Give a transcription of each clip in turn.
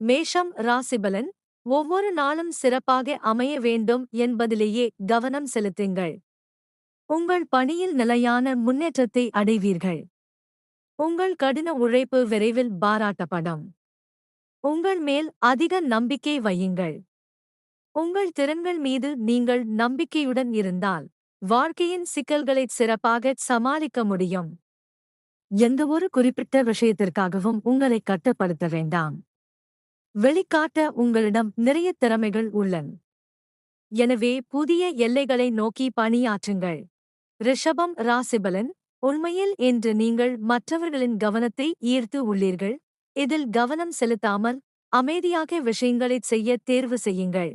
மேஷம் ராசிபலன் ஒவ்வொரு நாளும் சிறப்பாக அமைய வேண்டும் என்பதிலேயே கவனம் செலுத்துங்கள். உங்கள் பணியில் நிலையான முன்னேற்றத்தை அடைவீர்கள். உங்கள் கடின உழைப்பு விரைவில் பாராட்டப்படும். உங்கள் மேல் அதிக நம்பிக்கை வையுங்கள். உங்கள் திறன்கள் மீது நீங்கள் நம்பிக்கையுடன் இருந்தால் வாழ்க்கையின் சிக்கல்களைச் சிறப்பாக சமாளிக்க முடியும். எந்தவொரு குறிப்பிட்ட விஷயத்திற்காகவும் உங்களை கட்டுப்படுத்த வேண்டாம். வெளிக்காட்ட உங்களிடம் நிறைய திறமைகள் உள்ளன. எனவே புதிய எல்லைகளை நோக்கி பணியாற்றுங்கள். ரிஷபம் ராசிபலன் உண்மையில் இன்று நீங்கள் மற்றவர்களின் கவனத்தை ஈர்த்து உள்ளீர்கள். இதில் கவனம் செலுத்தாமல் அமைதியாக விஷயங்களைச் செய்ய தேர்வு செய்யுங்கள்.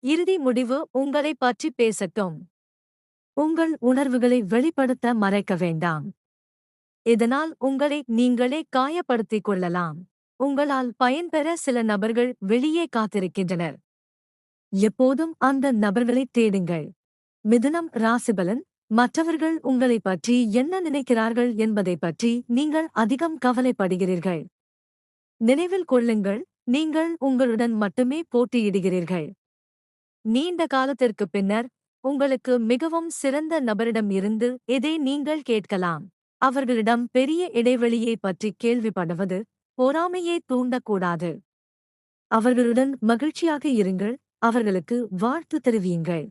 இறுதி முடிவு உங்களை பற்றி பேசட்டும். உங்கள் உணர்வுகளை வெளிப்படுத்த மறைக்க வேண்டாம். இதனால் உங்களை நீங்களே காயப்படுத்திக் கொள்ளலாம். உங்களால் பயன்பெற சில நபர்கள் வெளியே காத்திருக்கின்றனர். எப்போதும் அந்த நபர்களை தேடுங்கள். மிதுனம் ராசிபலன் மற்றவர்கள் உங்களை பற்றி என்ன நினைக்கிறார்கள் என்பதை பற்றி நீங்கள் அதிகம் கவலைப்படுகிறீர்கள். நினைவில் கொள்ளுங்கள் நீங்கள் உங்களுடன் மட்டுமே போட்டியிடுகிறீர்கள். நீண்ட காலத்திற்கு பின்னர் உங்களுக்கு மிகவும் சிறந்த நபரிடம் இருந்து இதை நீங்கள் கேட்கலாம். அவர்களிடம் பெரிய இடைவெளியை பற்றி கேள்விப்படுவது பொறாமையை தூண்டக்கூடாது. அவர்களுடன் மகிழ்ச்சியாக இருங்கள் அவர்களுக்கு வாழ்த்து தெரிவியுங்கள்.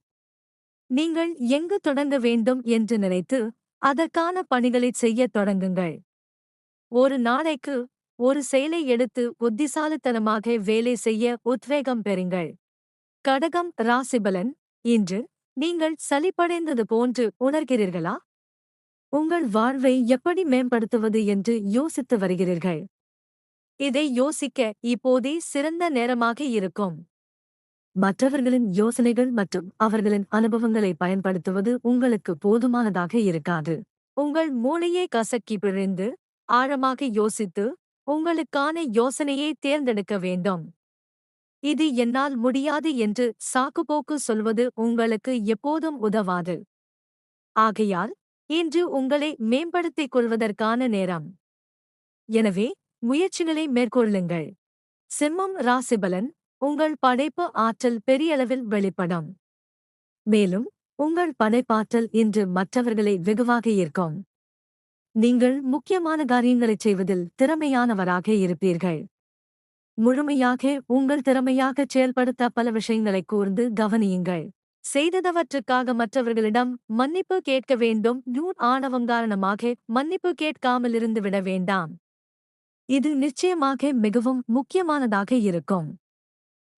நீங்கள் எங்கு தொடங்க வேண்டும் என்று நினைத்து அதற்கான பணிகளைச் செய்யத் தொடங்குங்கள். ஒரு நாளைக்கு ஒரு செயலை எடுத்து புத்திசாலித்தனமாக வேலை செய்ய உத்வேகம் பெறுங்கள். கடகம் ராசிபலன் இன்று நீங்கள் சலிப்படைந்தது போன்று உணர்கிறீர்களா? உங்கள் வாழ்வை எப்படி மேம்படுத்துவது என்று யோசித்து வருகிறீர்கள். இதை யோசிக்க இப்போதே சிறந்த நேரமாக இருக்கும். மற்றவர்களின் யோசனைகள் மற்றும் அவர்களின் அனுபவங்களை பயன்படுத்துவது உங்களுக்கு போதுமானதாக இருக்காது. உங்கள் மூளையை கசக்கி பிழிந்து ஆழமாக யோசித்து உங்களுக்கான யோசனையை தேர்ந்தெடுக்க வேண்டும். இது என்னால் முடியாது என்று சாக்குப்போக்கு சொல்வது உங்களுக்கு எப்போதும் உதவாது. ஆகையால் இன்று உங்களை மேம்படுத்திக் கொள்வதற்கான நேரம். எனவே முயற்சிகளை மேற்கொள்ளுங்கள். சிம்மம் ராசிபலன் உங்கள் படைப்பு ஆற்றல் பெரியளவில் வெளிப்படும். மேலும் உங்கள் படைப்பாற்றல் இன்று மற்றவர்களை வெகுவாக ஈர்க்கும். நீங்கள் முக்கியமான காரியங்களைச் செய்வதில் திறமையானவராக இருப்பீர்கள். முழுமையாக உங்கள் திறமையாகச் செயல்படுத்த பல விஷயங்களைக் கூர்ந்து கவனியுங்கள். செய்ததவற்றுக்காக மற்றவர்களிடம் மன்னிப்பு கேட்க வேண்டும். நூன் ஆணவம் காரணமாக மன்னிப்பு கேட்காமல் இருந்து விட வேண்டாம். இது நிச்சயமாக மிகவும் முக்கியமானதாக இருக்கும்.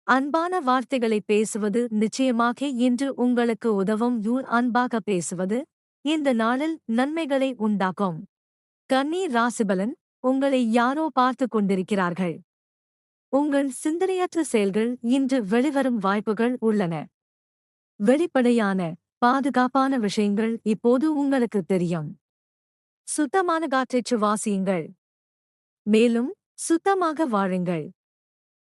அன்பான வார்த்தைகளை பேசுவது நிச்சயமாக இன்று உங்களுக்கு உதவும். யூர் அன்பாக பேசுவது இந்த நாளில் நன்மைகளை உண்டாக்கும். கன்னி ராசிபலன் உங்களை யாரோ பார்த்து கொண்டிருக்கிறார்கள். உங்கள் சிந்தனையற்ற செயல்கள் இன்று வெளிவரும் வாய்ப்புகள் உள்ளன. வெளிப்படையான பாதுகாப்பான விஷயங்கள் இப்போது உங்களுக்கு தெரியும். சுத்தமான காற்றைச் சுவாசியுங்கள் மேலும் சுத்தமாக வாழுங்கள்.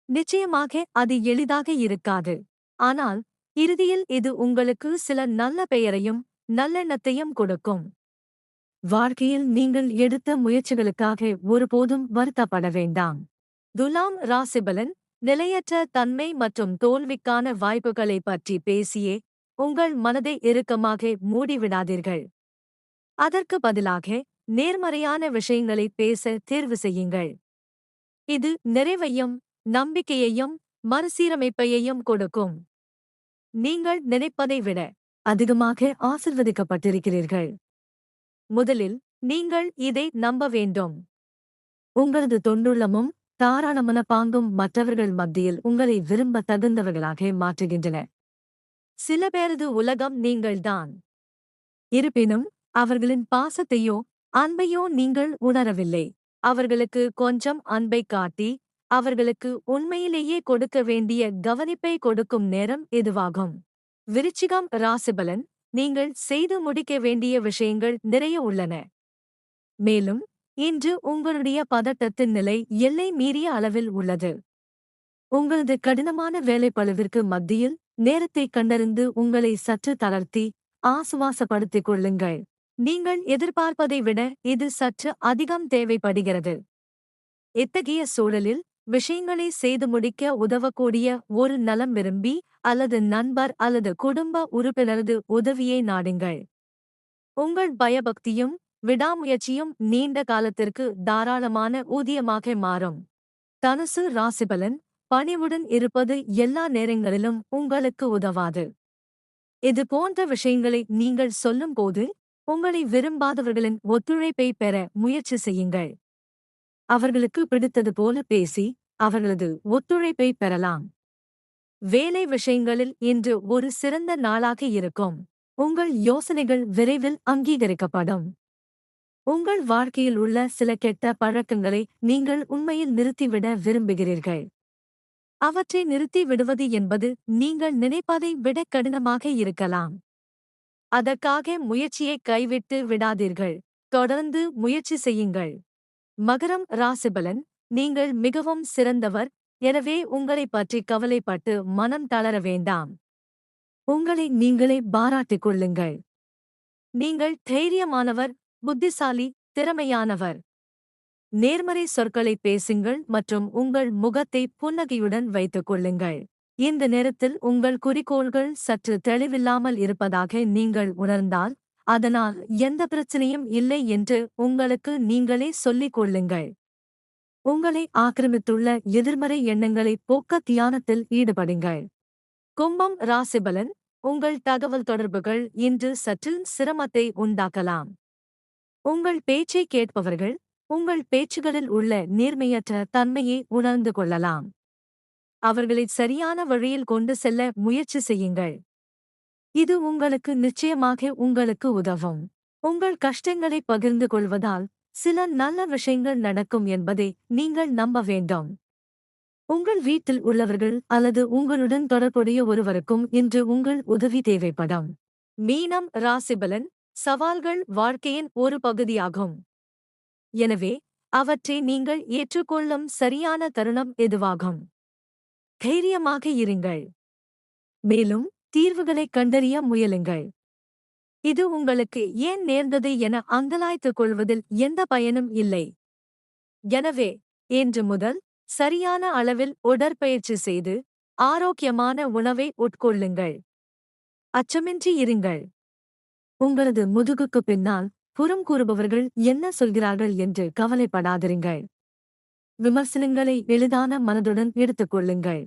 நிச்சயமாக அது எளிதாக இருக்காது. ஆனால் இறுதியில் இது உங்களுக்கு சில நல்ல பெயரையும் நல்லெண்ணத்தையும் கொடுக்கும். வாழ்க்கையில் நீங்கள் எடுத்த முயற்சிகளுக்காக ஒருபோதும் வருத்தப்பட வேண்டாம். துலாம் ராசிபலன் நிலையற்ற தன்மை மற்றும் தோல்விக்கான வாய்ப்புகளை பற்றி பேசியே உங்கள் மனதை இறுக்கமாக மூடிவிடாதீர்கள். அதற்கு பதிலாக நேர்மறையான விஷயங்களை பேச தேர்வு செய்யுங்கள். இது நிறைவையும் நம்பிக்கையையும் மறுசீரமைப்பையையும் கொடுக்கும். நீங்கள் நினைப்பதை விட அதிகமாக ஆசிர்வதிக்கப்பட்டிருக்கிறீர்கள். முதலில் நீங்கள் இதை நம்ப வேண்டும். உங்களது தொண்டுள்ளமும் தாராளமன பாங்கும் மற்றவர்கள் மத்தியில் உங்களை விரும்ப தகுந்தவர்களாக மாற்றுகின்றன. சில பேரது உலகம் நீங்கள்தான். இருப்பினும் அவர்களின் பாசத்தையோ அன்பையோ நீங்கள் உணரவில்லை. அவர்களுக்கு கொஞ்சம் அன்பை காட்டி அவர்களுக்கு உண்மையிலேயே கொடுக்க வேண்டிய கவனிப்பை கொடுக்கும் நேரம் இதுவாகும். விருச்சிகம் ராசிபலன் நீங்கள் செய்து முடிக்க வேண்டிய விஷயங்கள் நிறைய உள்ளன. மேலும் இன்று உங்களுடைய பதட்டத்தின் நிலை எல்லை மீறிய அளவில் உள்ளது. உங்களது கடினமான வேலைப்பளவிற்கு மத்தியில் நேரத்தை கண்டறிந்து உங்களை சற்று தளர்த்தி ஆசுவாசப்படுத்திக் கொள்ளுங்கள். நீங்கள் எதிர்பார்ப்பதை விட இது சற்று அதிகம் தேவைப்படுகிறது. இத்தகைய சூழலில் விஷயங்களை செய்து முடிக்க உதவக்கூடிய ஒரு நலம் விரும்பி அல்லது நண்பர் அல்லது குடும்ப உறுப்பினரது உதவியை நாடுங்கள். உங்கள் பயபக்தியும் விடாமுயற்சியும் நீண்ட காலத்திற்கு தாராளமான ஊதியமாக மாறும். தனுசு ராசிபலன் பணிவுடன் இருப்பது எல்லா நேரங்களிலும் உங்களுக்கு உதவாது. இது போன்ற விஷயங்களை நீங்கள் சொல்லும்போது உங்களை விரும்பாதவர்களின் ஒத்துழைப்பை பெற முயற்சி செய்யுங்கள். அவர்களுக்கு பிடித்தது போல பேசி அவர்களது ஒத்துழைப்பை பெறலாம். வேலை விஷயங்களில் இன்று ஒரு சிறந்த நாளாக இருக்கும். உங்கள் யோசனைகள் விரைவில் அங்கீகரிக்கப்படும். உங்கள் வாழ்க்கையில் உள்ள சில கெட்ட பழக்கங்களை நீங்கள் உண்மையில் நிறுத்திவிட விரும்புகிறீர்கள். அவற்றை நிறுத்தி விடுவது என்பது நீங்கள் நினைப்பதை விட கடினமாக இருக்கலாம். அதற்காக முயற்சியை கைவிட்டு விடாதீர்கள். தொடர்ந்து முயற்சி செய்யுங்கள். மகரம் ராசிபலன் நீங்கள் மிகவும் சிறந்தவர். எனவே உங்களை பற்றி கவலைப்பட்டு மனம் தளர வேண்டாம். உங்களை நீங்களே பாராட்டிக் கொள்ளுங்கள். நீங்கள் தைரியமானவர் புத்திசாலி திறமையானவர். நேர்மறை சொற்களை பேசுங்கள் மற்றும் உங்கள் முகத்தை புன்னகையுடன் வைத்துக் கொள்ளுங்கள். இந்த நேரத்தில் உங்கள் குறிக்கோள்கள் சற்று தெளிவில்லாமல் இருப்பதாக நீங்கள் உணர்ந்தால் அதனால் எந்த பிரச்சனையும் இல்லை என்று உங்களுக்கு நீங்களே சொல்லிக் கொள்ளுங்கள். உங்களை ஆக்கிரமித்துள்ள எதிர்மறை எண்ணங்களை போக்க தியானத்தில் ஈடுபடுங்கள். கும்பம் ராசிபலன் உங்கள் தகவல் தொடர்புகள் இன்று சற்று சிரமத்தை உண்டாக்கலாம். உங்கள் பேச்சை கேட்பவர்கள் உங்கள் பேச்சுகளில் உள்ள நேர்மையற்ற தன்மையை உணர்ந்து கொள்ளலாம். அவர்களை சரியான வழியில் கொண்டு செல்ல முயற்சி செய்யுங்கள். இது உங்களுக்கு நிச்சயமாக உங்களுக்கு உதவும். உங்கள் கஷ்டங்களை பகிர்ந்து கொள்வதால் சில நல்ல விஷயங்கள் நடக்கும் என்பதை நீங்கள் நம்ப வேண்டும். உங்கள் வீட்டில் உள்ளவர்கள் அல்லது உங்களுடன் தொடர்புடைய ஒருவருக்கும் இன்று உங்கள் உதவி தேவைப்படும். மீனம் ராசிபலன் சவால்கள் வாழ்க்கையின் ஒரு பகுதியாகும். எனவே அவற்றை நீங்கள் ஏற்றுக்கொள்ளும் சரியான தருணம் எதுவாகும்? தைரியமாக இருங்கள். மேலும் தீர்வுகளைக் கண்டறிய முயலுங்கள். இது உங்களுக்கு ஏன் நேர்ந்தது என அங்கலாய்த்துக் கொள்வதில் எந்த பயனும் இல்லை. எனவே இன்று முதல் சரியான அளவில் உடற்பயிற்சி செய்து ஆரோக்கியமான உணவை உட்கொள்ளுங்கள். அச்சமின்றி இருங்கள். உங்களது முதுகுக்கு பின்னால் புறம் கூறுபவர்கள் என்ன சொல்கிறார்கள் என்று கவலைப்படாதிருங்கள். விமர்சனங்களை எளிதான மனதுடன் எடுத்துக்கொள்ளுங்கள்.